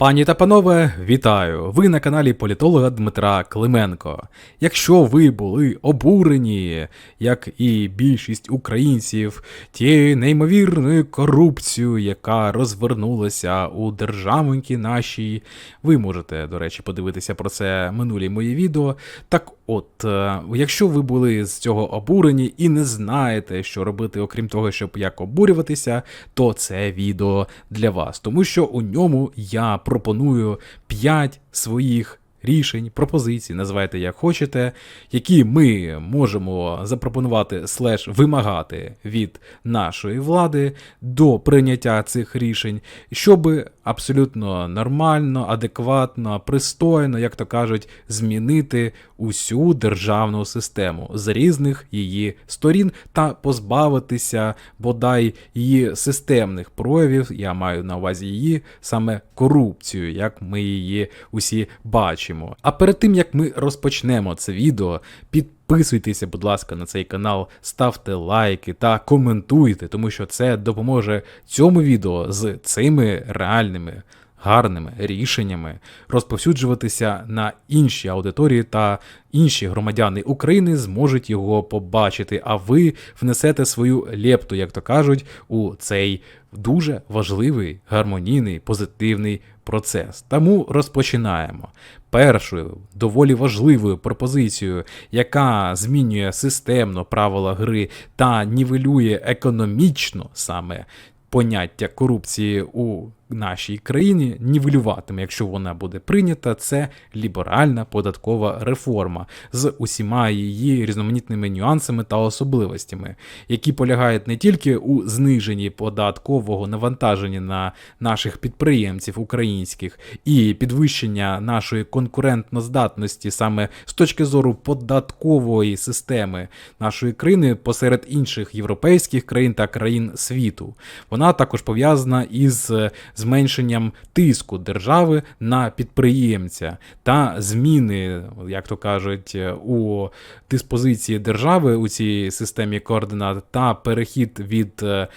Пані та панове, вітаю! Ви на каналі політолога Дмитра Клименко. Якщо ви були обурені, як і більшість українців, тією неймовірною корупцією, яка розвернулася у державоньки нашій, ви можете, до речі, подивитися про це минулі мої відео. Так от, е, якщо ви були з цього обурені і не знаєте, що робити, окрім того, щоб як обурюватися, то це відео для вас, тому що у ньому я пропоную 5 своїх. Рішень, пропозицій, називайте як хочете, які ми можемо запропонувати слеш вимагати від нашої влади до прийняття цих рішень, щоб абсолютно нормально, адекватно, пристойно, як то кажуть, змінити усю державну систему з різних її сторін та позбавитися бодай її системних проявів. Я маю на увазі її саме корупцію, як ми її усі бачимо. А перед тим як ми розпочнемо це відео, підписуйтеся, будь ласка, на цей канал, ставте лайки та коментуйте, тому що це допоможе цьому відео з цими реальними. Гарними рішеннями розповсюджуватися на інші аудиторії та інші громадяни України зможуть його побачити, а ви внесете свою лепту, як то кажуть, у цей дуже важливий, гармонійний, позитивний процес. Тому розпочинаємо. Першою доволі важливою пропозицією, яка змінює системно правила гри та нівелює економічно саме поняття корупції у нашій країні нівелюватиме, якщо вона буде прийнята, це ліберальна податкова реформа з усіма її різноманітними нюансами та особливостями, які полягають не тільки у зниженні податкового навантаження на наших підприємців українських і підвищення нашої конкурентноздатності саме з точки зору податкової системи нашої країни посеред інших європейських країн та країн світу. Вона також пов'язана із зменшенням тиску держави на підприємця та зміни, як то кажуть, у диспозиції держави у цій системі координат та перехід від е,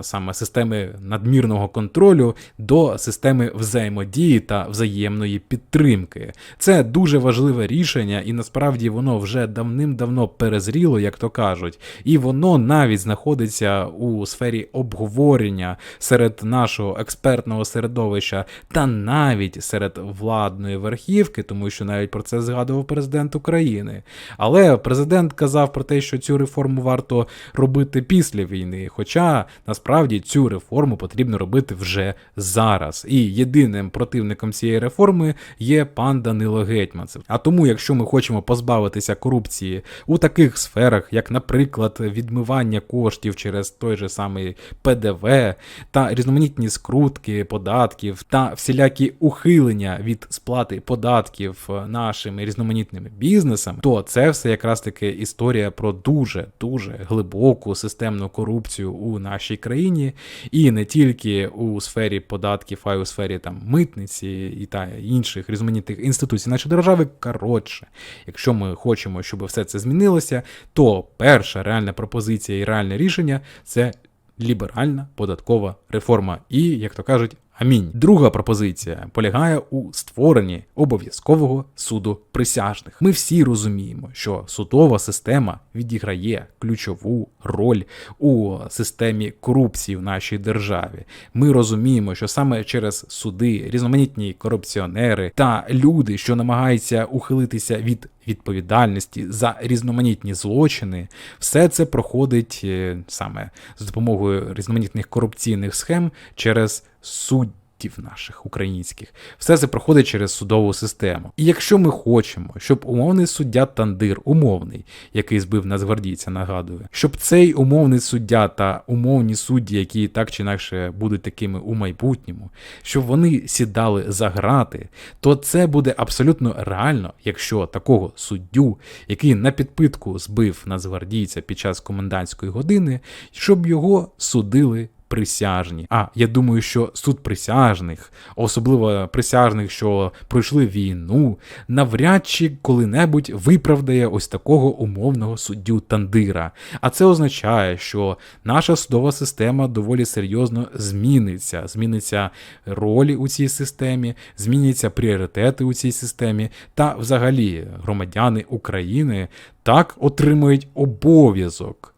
саме системи надмірного контролю до системи взаємодії та взаємної підтримки. Це дуже важливе рішення, і насправді воно вже давним-давно перезріло, як то кажуть, і воно навіть знаходиться у сфері обговорення серед нашого експертного середовища та навіть серед владної верхівки, тому що навіть про це згадував президент України. Але президент казав про те, що цю реформу варто робити після війни. Хоча насправді цю реформу потрібно робити вже зараз. І єдиним противником цієї реформи є пан Данило Гетьманцев. А тому, якщо ми хочемо позбавитися корупції у таких сферах, як, наприклад, відмивання коштів через той же самий ПДВ та різноманітні скрутки податків та всілякі ухилення від сплати податків нашими різноманітними бізнесами, то це все якраз таки історія про дуже дуже глибоку системну корупцію у нашій країні, і не тільки у сфері податків, а й у сфері там митниці і та інших різноманітних інституцій нашої держави. Коротше, якщо ми хочемо, щоб все це змінилося, то перша реальна пропозиція і реальне рішення це ліберальна податкова реформа. І, як то кажуть, Амінь. Друга пропозиція полягає у створенні обов'язкового суду присяжних. Ми всі розуміємо, що судова система відіграє ключову роль у системі корупції в нашій державі. Ми розуміємо, що саме через суди різноманітні корупціонери та люди, що намагаються ухилитися від відповідальності за різноманітні злочини, все це проходить е, саме з допомогою різноманітних корупційних схем через суддів наших українських. Все це проходить через судову систему. І якщо ми хочемо, щоб умовний суддя Тандир, умовний, який збив нацгвардійця, нагадую, щоб цей умовний суддя та умовні судді, які так чи інакше будуть такими у майбутньому, щоб вони сідали за грати, то це буде абсолютно реально, якщо такого суддю, який на підпитку збив нацгвардійця під час комендантської години, щоб його судили присяжні. А я думаю, що суд присяжних, особливо присяжних, що пройшли війну, навряд чи коли-небудь виправдає ось такого умовного суддю Тандира. А це означає, що наша судова система доволі серйозно зміниться. Зміниться ролі у цій системі, зміняться пріоритети у цій системі, та взагалі громадяни України так отримують обов'язок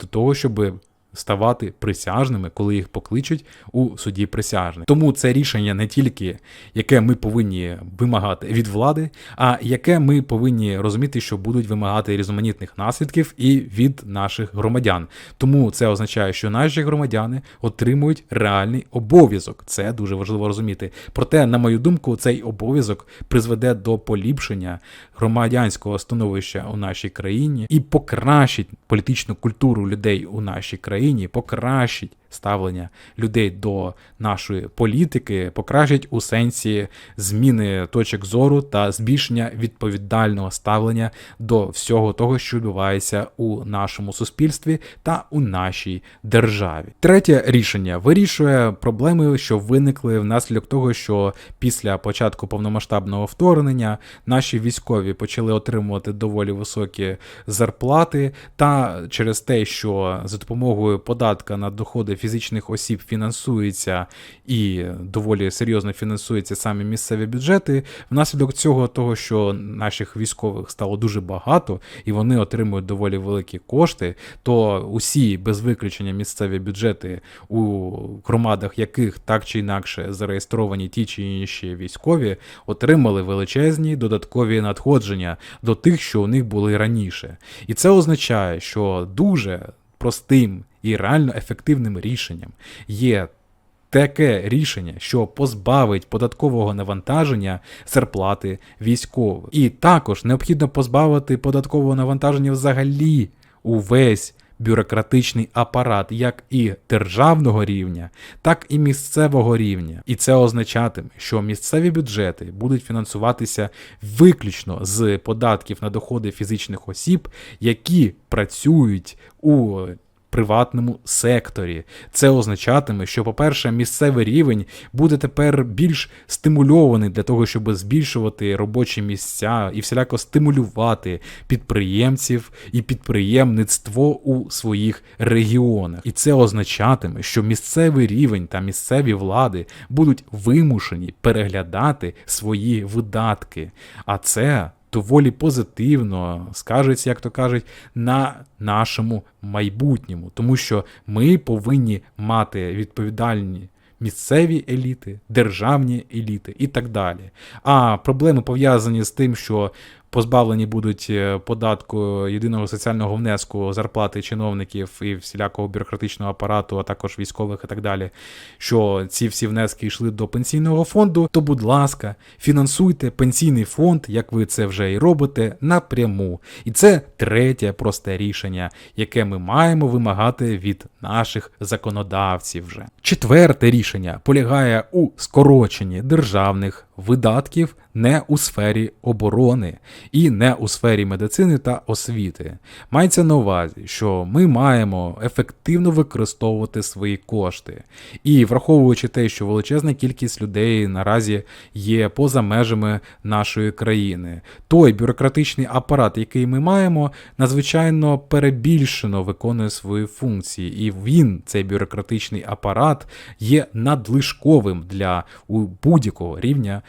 до того, щоб ставати присяжними, коли їх покличуть у суді присяжних. Тому це рішення не тільки яке ми повинні вимагати від влади, а яке ми повинні розуміти, що будуть вимагати різноманітних наслідків і від наших громадян. Тому це означає, що наші громадяни отримують реальний обов'язок. Це дуже важливо розуміти. Проте, на мою думку, цей обов'язок призведе до поліпшення громадянського становища у нашій країні і покращить політичну культуру людей у нашій країні, покращить ставлення людей до нашої політики, покращить у сенсі зміни точок зору та збільшення відповідального ставлення до всього того, що відбувається у нашому суспільстві та у нашій державі. Третє рішення вирішує проблеми, що виникли внаслідок того, що після початку повномасштабного вторгнення наші військові почали отримувати доволі високі зарплати, та через те, що за допомогою податка на доходи фізичних осіб фінансується і доволі серйозно фінансується саме місцеві бюджети. Внаслідок цього, того, що наших військових стало дуже багато і вони отримують доволі великі кошти, то усі без виключення місцеві бюджети у громадах, яких так чи інакше зареєстровані ті чи інші військові, отримали величезні додаткові надходження до тих, що у них були раніше. І це означає, що дуже простим і реально ефективним рішенням є таке рішення, що позбавить податкового навантаження зарплати військових. І також необхідно позбавити податкового навантаження взагалі увесь бюрократичний апарат як і державного рівня, так і місцевого рівня. І це означатиме, що місцеві бюджети будуть фінансуватися виключно з податків на доходи фізичних осіб, які працюють у приватному секторі. Це означатиме, що, по-перше, місцевий рівень буде тепер більш стимульований для того, щоб збільшувати робочі місця і всіляко стимулювати підприємців і підприємництво у своїх регіонах. І це означатиме, що місцевий рівень та місцеві влади будуть вимушені переглядати свої видатки. А це доволі позитивно скажеться, як то кажуть, на нашому майбутньому, тому що ми повинні мати відповідальні. Місцеві еліти, державні еліти і так далі. А проблеми пов'язані з тим, що позбавлені будуть е, податку єдиного соціального внеску зарплати чиновників і всілякого бюрократичного апарату, а також військових і так далі. Що ці всі внески йшли до пенсійного фонду, то, будь ласка, фінансуйте пенсійний фонд, як ви це вже і робите, напряму. І це третє просте рішення, яке ми маємо вимагати від наших законодавців. вже. Четверте рішення полягає у скороченні державних видатків не у сфері оборони і не у сфері медицини та освіти. Мається на увазі, що ми маємо ефективно використовувати свої кошти. І враховуючи те, що величезна кількість людей наразі є поза межами нашої країни, той бюрократичний апарат, який ми маємо, надзвичайно перебільшено виконує свої функції, і він, цей бюрократичний апарат, є надлишковим для будь-якого рівня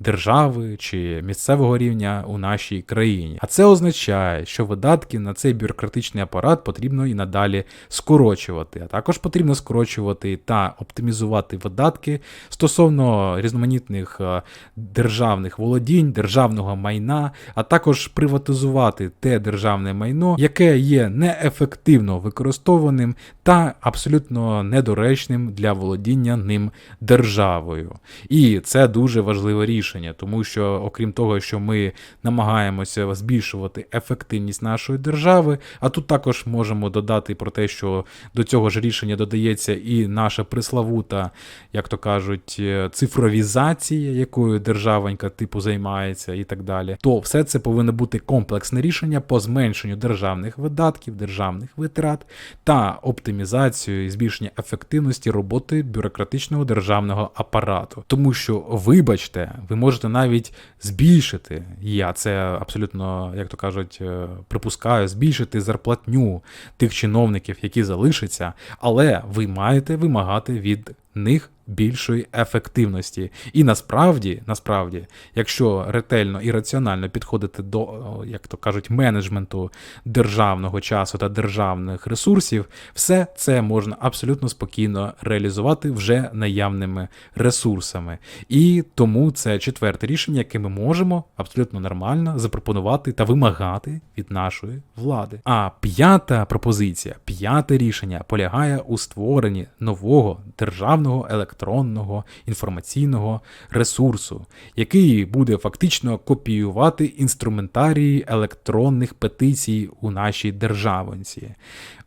держави чи місцевого рівня у нашій країні. А це означає, що видатки на цей бюрократичний апарат потрібно і надалі скорочувати. А також потрібно скорочувати та оптимізувати видатки стосовно різноманітних е, державних володінь, державного майна, а також приватизувати те державне майно, яке є неефективно використовуваним та абсолютно недоречним для володіння ним державою. І це дуже важливе рішення, тому що, окрім того, що ми намагаємося збільшувати ефективність нашої держави, а тут також можемо додати про те, що до цього ж рішення додається і наша приславута, як то кажуть, е, цифровізація, якою державонька типу займається, і так далі. То все це повинно бути комплексне рішення по зменшенню державних видатків, державних витрат та оптимізацію і збільшення ефективності роботи бюрократичного державного апарату. Тому що, вибачте, ви можете навіть збільшити, я це абсолютно, як то кажуть, е, припускаю, збільшити зарплатню тих чиновників, які залишаться, але ви маєте вимагати від них більшої ефективності. І насправді, насправді, якщо ретельно і раціонально підходити до, як то кажуть, менеджменту державного часу та державних ресурсів, все це можна абсолютно спокійно реалізувати вже наявними ресурсами. І тому це четверте рішення, яке ми можемо абсолютно нормально запропонувати та вимагати від нашої влади. А п'ята пропозиція, п'яте рішення полягає у створенні нового державного електронного інформаційного ресурсу, який буде фактично копіювати інструментарії електронних петицій у нашій державонці.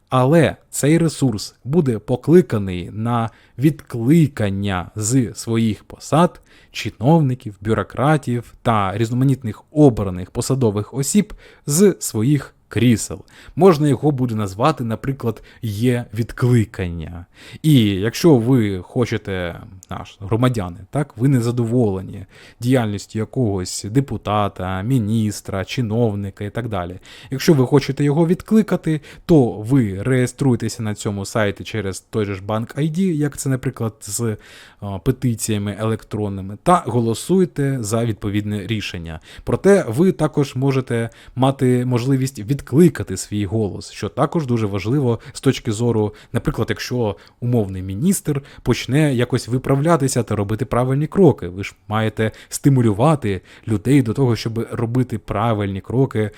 Але цей ресурс буде покликаний на відкликання з своїх посад чиновників, бюрократів та різноманітних обраних посадових осіб з своїх крісел. Можна його буде назвати, наприклад, є відкликання. І якщо ви хочете, наш громадяни, так, ви не задоволені діяльністю якогось депутата, міністра, чиновника і так далі. Якщо ви хочете його відкликати, то ви реєструєтеся на цьому сайті через той же ж банк ID, як це, наприклад, з петиціями електронними, та голосуєте за відповідне рішення. Проте ви також можете мати можливість відкликати свій голос, що також дуже важливо з точки зору, наприклад, якщо умовний міністр почне якось виправлятися та робити правильні кроки, ви ж маєте стимулювати людей до того, щоб робити правильні кроки е,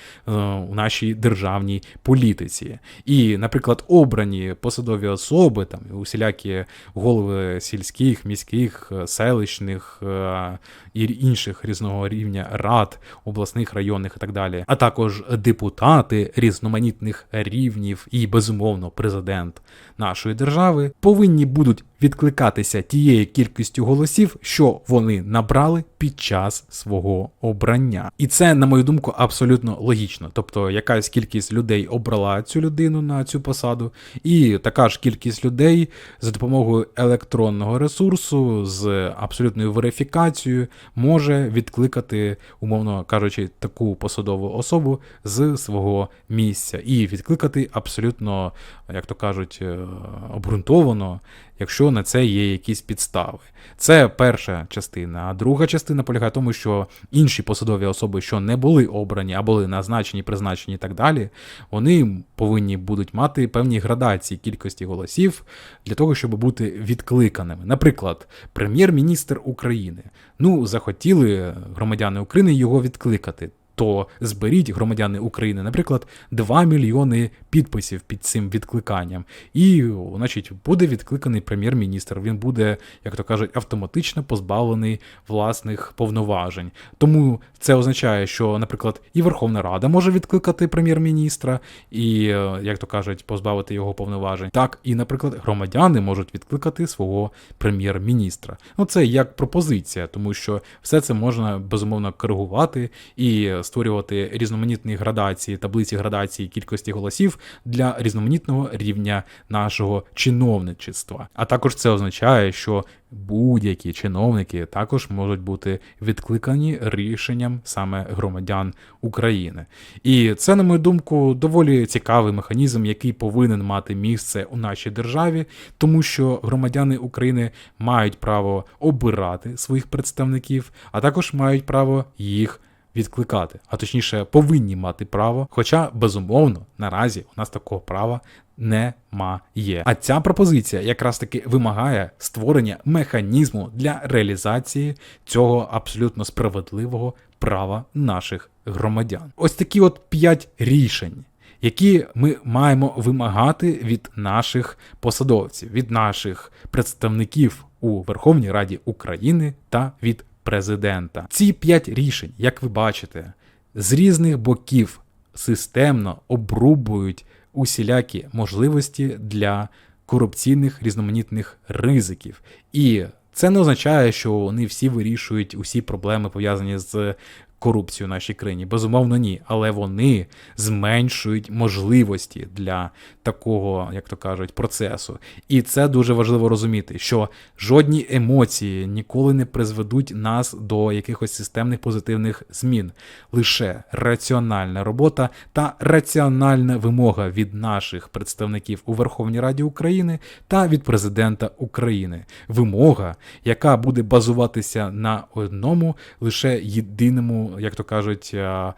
у нашій державній політиці. І, наприклад, обрані посадові особи, там усілякі голови сільських, міських, е, селищних е, і інших різного рівня рад, обласних, районних і так далі, а також депутати різноманітних рівнів і, безумовно, президент нашої держави повинні будуть відкликатися тією кількістю голосів, що вони набрали під час свого обрання. І це, на мою думку, абсолютно логічно. Тобто, якась кількість людей обрала цю людину на цю посаду, і така ж кількість людей за допомогою електронного ресурсу з абсолютною верифікацією може відкликати, умовно кажучи, таку посадову особу з свого місця і відкликати абсолютно, як то кажуть, е, обґрунтовано, якщо на це є якісь підстави. Це перша частина. А друга частина полягає в тому, що інші посадові особи, що не були обрані, а були назначені, призначені і так далі, вони повинні будуть мати певні градації кількості голосів для того, щоб бути відкликаними. Наприклад, прем'єр-міністр України. Ну, захотіли громадяни України його відкликати то зберіть громадяни України, наприклад, 2 мільйони підписів під цим відкликанням, і, значить, буде відкликаний прем'єр-міністр. Він буде, як то кажуть, автоматично позбавлений власних повноважень. Тому це означає, що, наприклад, і Верховна Рада може відкликати прем'єр-міністра, і, як то кажуть, позбавити його повноважень. Так, і, наприклад, громадяни можуть відкликати свого прем'єр-міністра. Ну, це як пропозиція, тому що все це можна безумовно коригувати і створювати різноманітні градації, таблиці градації кількості голосів для різноманітного рівня нашого чиновничества. А також це означає, що будь-які чиновники також можуть бути відкликані рішенням саме громадян України. І це, на мою думку, доволі цікавий механізм, який повинен мати місце у нашій державі, тому що громадяни України мають право обирати своїх представників, а також мають право їх відкликати, а точніше повинні мати право. Хоча, безумовно, наразі у нас такого права немає. А ця пропозиція якраз таки вимагає створення механізму для реалізації цього абсолютно справедливого права наших громадян. Ось такі от п'ять рішень. Які ми маємо вимагати від наших посадовців, від наших представників у Верховній Раді України та від президента. Ці п'ять рішень, як ви бачите, з різних боків системно обрубують усілякі можливості для корупційних різноманітних ризиків. І це не означає, що вони всі вирішують усі проблеми пов'язані з корупцію в нашій країні? Безумовно, ні. Але вони зменшують можливості для такого, як то кажуть, процесу. І це дуже важливо розуміти, що жодні емоції ніколи не призведуть нас до якихось системних позитивних змін. Лише раціональна робота та раціональна вимога від наших представників у Верховній Раді України та від президента України. Вимога, яка буде базуватися на одному лише єдиному, як то кажуть, а,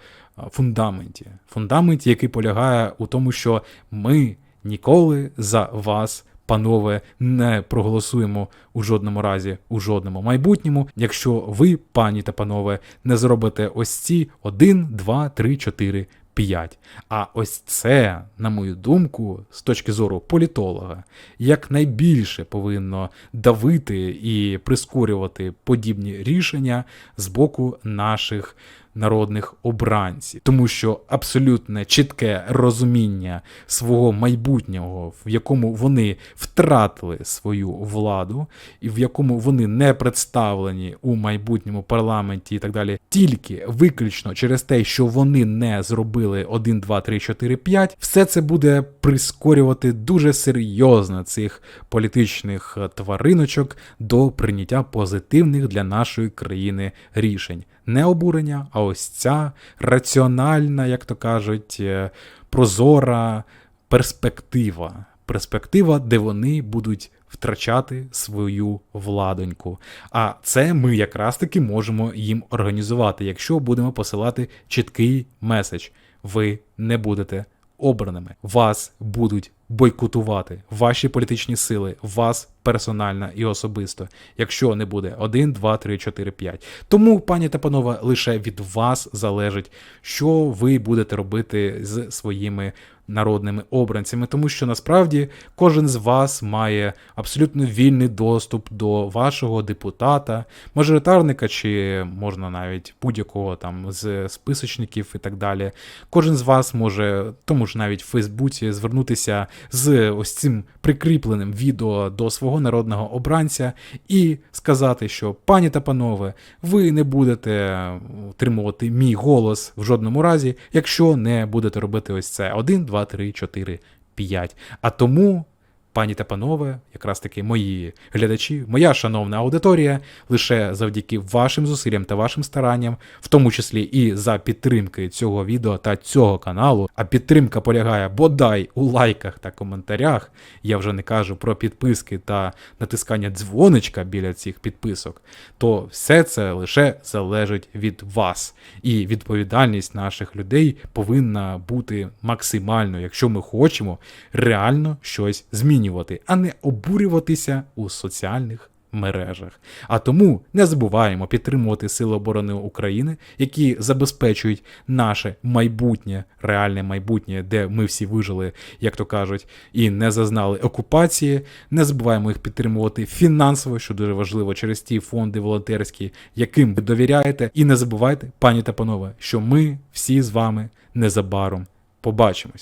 фундаменті. Фундаменті, який полягає у тому, що ми ніколи за вас. Панове, не проголосуємо у жодному разі, у жодному майбутньому, якщо ви, пані та панове, не зробите ось ці 1, 2, 3, 4, 5. А ось це, на мою думку, з точки зору політолога, якнайбільше повинно давити і прискорювати подібні рішення з боку наших народних обранців, тому що абсолютне чітке розуміння свого майбутнього, в якому вони втратили свою владу, і в якому вони не представлені у майбутньому парламенті і так далі, тільки виключно через те, що вони не зробили 1, 2, 3, 4, 5, все це буде прискорювати дуже серйозно цих політичних твариночок до прийняття позитивних для нашої країни рішень. Не обурення, а ось ця раціональна, як то кажуть, е, прозора перспектива. Перспектива, де вони будуть втрачати свою владоньку. А це ми якраз таки можемо їм організувати, якщо будемо посилати чіткий меседж. Ви не будете обраними. Вас будуть бойкотувати ваші політичні сили, вас персонально і особисто, якщо не буде 1, 2, 3, 4, 5. Тому, пані та панове, лише від вас залежить, що ви будете робити з своїми народними обранцями, тому що насправді кожен з вас має абсолютно вільний доступ до вашого депутата, мажоритарника, чи можна навіть будь-якого там з списочників і так далі. Кожен з вас може, тому ж навіть в Фейсбуці, звернутися з ось цим прикріпленим відео до свого народного обранця і сказати, що пані та панове, ви не будете отримувати мій голос в жодному разі, якщо не будете робити ось це 1, 2, 3, 4, 5. А тому. Пані та панове, якраз таки мої глядачі, моя шановна аудиторія, лише завдяки вашим зусиллям та вашим старанням, в тому числі і за підтримки цього відео та цього каналу. А підтримка полягає бодай у лайках та коментарях. Я вже не кажу про підписки та натискання дзвоничка біля цих підписок. То все це лише залежить від вас. І відповідальність наших людей повинна бути максимальною, якщо ми хочемо реально щось змінювати, а не обурюватися у соціальних мережах. А тому не забуваємо підтримувати Сили оборони України, які забезпечують наше майбутнє, реальне майбутнє, де ми всі вижили, як то кажуть, і не зазнали окупації. Не забуваємо їх підтримувати фінансово, що дуже важливо, через ті фонди волонтерські, яким ви довіряєте. І не забувайте, пані та панове, що ми всі з вами незабаром побачимось.